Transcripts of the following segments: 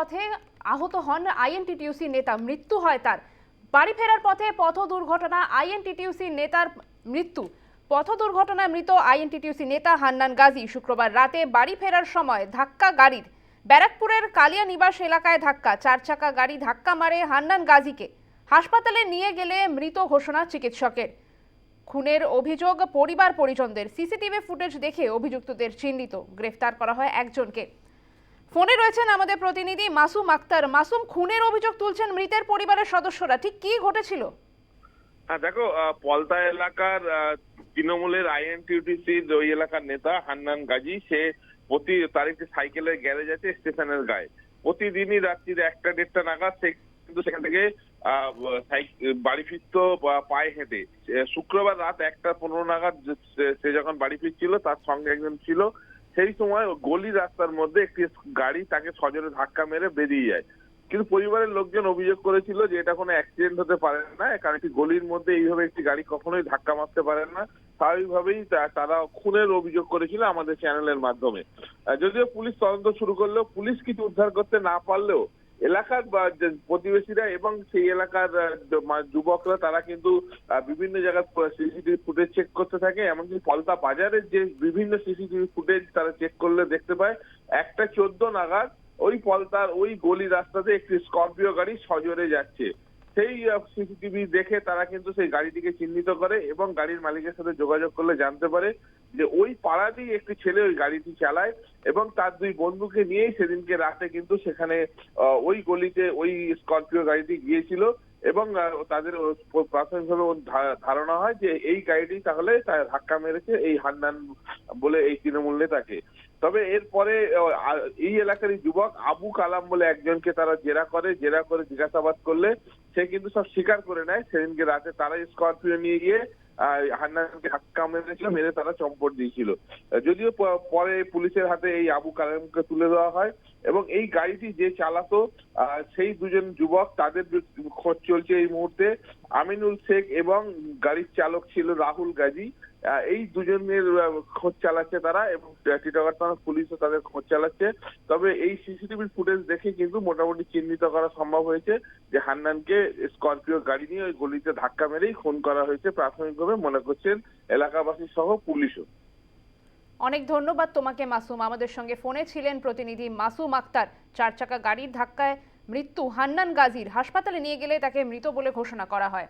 পথে আহত হন আইএনটিটিউসি নেতা, মৃত্যু হয় তার। বাড়ি ফেরার পথে পথ দুর্ঘটনা, আইএনটিটিউসি নেতার মৃত্যু। পথ দুর্ঘটনায় মৃত আইএনটিটিউসি নেতা হান্নান গাজী শুক্রবার রাতে বাড়ি ফেরার সময় ধাক্কা গাড়ির ব্যারাকপুরের কালিয়া নিবাস এলাকায় ধাক্কা চার চাকা গাড়ি ধাক্কা মারে হান্নান গাজীকে। হাসপাতালে নিয়ে গেলে মৃত ঘোষণা চিকিৎসকের। খুনের অভিযোগ পরিবার পরিজনদের। সিসিটিভি ফুটেজ দেখে অভিযুক্তদের চিহ্নিত। গ্রেফতার করা হয় একজনকে। ফোনে রয়েছেন আমাদের প্রতিনিধি মাসুম আক্তার। মাসুম, খুনের অভিযোগ তুলছেন মৃতের পরিবারের সদস্যরা। ঠিক কি ঘটেছিল? হ্যাঁ দেখো পলতা এলাকার তৃণমূলের আইএনটিউটিসির ওই এলাকার নেতা হান্নান গাজী, সে প্রতি তার একটি সাইকেলের গ্যারেজ আছে স্টেশনের গায়ে। প্রতিদিনই রাত্রির একটা দেড়টা নাগাদ সে কিন্তু সেখান থেকে বাড়ি ফিরতো পায়ে হেঁটে। শুক্রবার রাত একটা পনেরো নাগাদ সে যখন বাড়ি ফিরছিল, তার সঙ্গে একজন ছিল। সেই সময় গলি রাস্তার মধ্যে একটি গাড়ি তাকে সজোরে ধাক্কা মেরে বেরিয়ে যায়। কিন্তু পরিবারের লোকজন অভিযোগ করেছিল যে এটা কোনো অ্যাক্সিডেন্ট হতে পারে না, কারণ একটি গলির মধ্যে এইভাবে একটি গাড়ি কখনোই ধাক্কা মারতে পারে না। স্বাভাবিকভাবেই তারা খুনের অভিযোগ করেছিল আমাদের চ্যানেলের মাধ্যমে। যদিও পুলিশ তদন্ত শুরু করলেও পুলিশ কিছু উদ্ধার করতে না পারলেও এলাকার প্রতিবেশীরা এবং সেই এলাকার যুবকরা, তারা কিন্তু বিভিন্ন জায়গায় সিসিটিভি ফুটেজ চেক করতে থাকে। এমনকি পলতা বাজারের যে বিভিন্ন সিসিটিভি ফুটেজ তারা চেক করলে দেখতে পায়, একটা চোদ্দ নাগাদ ওই পলতার ওই গলি রাস্তাতে একটি স্করপিও গাড়ি সজোরে যাচ্ছে। সেই সিসিটিভি দেখে তারা কিন্তু সেই গাড়িটিকে চিহ্নিত করে এবং গাড়ির মালিকের সাথে যোগাযোগ করলে জানতে পারে যে ওই পাড়াতেই একটি ছেলে ওই গাড়িটি চালায় এবং তার দুই বন্ধুকে নিয়েই সেদিনকে রাতে কিন্তু সেখানে ওই গলিতে ওই স্করপিও গাড়িটি গিয়েছিল এবং তাদের প্রাথমিকভাবে ধারণা হয় যে এই গাড়িটি তাহলে ধাক্কা মেরেছে এই হান্নান বলে এই তৃণমূল নেতাকে। তবে এরপরে এই এলাকারই যুবক আবু কালাম বলে একজনকে তারা জেরা করে জেরা করে জিজ্ঞাসাবাদ করলে সে কিন্তু সব স্বীকার করে নেয়। সেদিনকে রাতে তারাই স্করপিও নিয়ে গিয়ে হান্নানকে মেরেছিল, মেরে তারা চম্পট দিয়েছিল। যদিও পরে পুলিশের হাতে এই আবু কালামকে তুলে দেওয়া হয় এবং এই গাড়িটি যে চালাতো সেই দুজন যুবক তাদের খোঁজ চলছে এই মুহূর্তে। আমিনুল শেখ এবং গাড়ির চালক ছিল রাহুল গাজী। এই দুজনের খোঁজ চালাচ্ছে তারা এবং টিটাগড় থানা পুলিশও তাদের খোঁজ চালাচ্ছে। তবে এই সিসিটিভি ফুটেজ দেখে কিন্তু মোটামুটি চিহ্নিত করা সম্ভব হয়েছে যে হান্নানকে স্করপিও গাড়ি নিয়ে ওই গলিতে ধাক্কা মেরেই খুন করা হয়েছে। প্রাথমিকভাবে মনে করছেন এলাকাবাসী সহ পুলিশও। অনেক ধন্যবাদ তোমাকে, মাসুম। আমাদের সঙ্গে ফোনে ছিলেন প্রতিনিধি মাসুম আক্তার। চার চাকা গাড়ির ধাক্কায় মৃত্যু হান্নান গাজীর। হাসপাতালে নিয়ে গেলে তাকে মৃত বলে ঘোষণা করা হয়।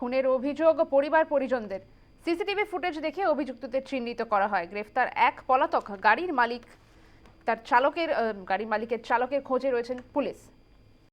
খুনের অভিযোগ পরিবার পরিজনদের। সিসিটিভি ফুটেজ দেখে অভিযুক্তদের চিহ্নিত করা হয়। গ্রেফতার এক পলাতক গাড়ির মালিক, তার চালকের গাড়ির মালিকের চালকের খোঁজে রয়েছেন পুলিশ।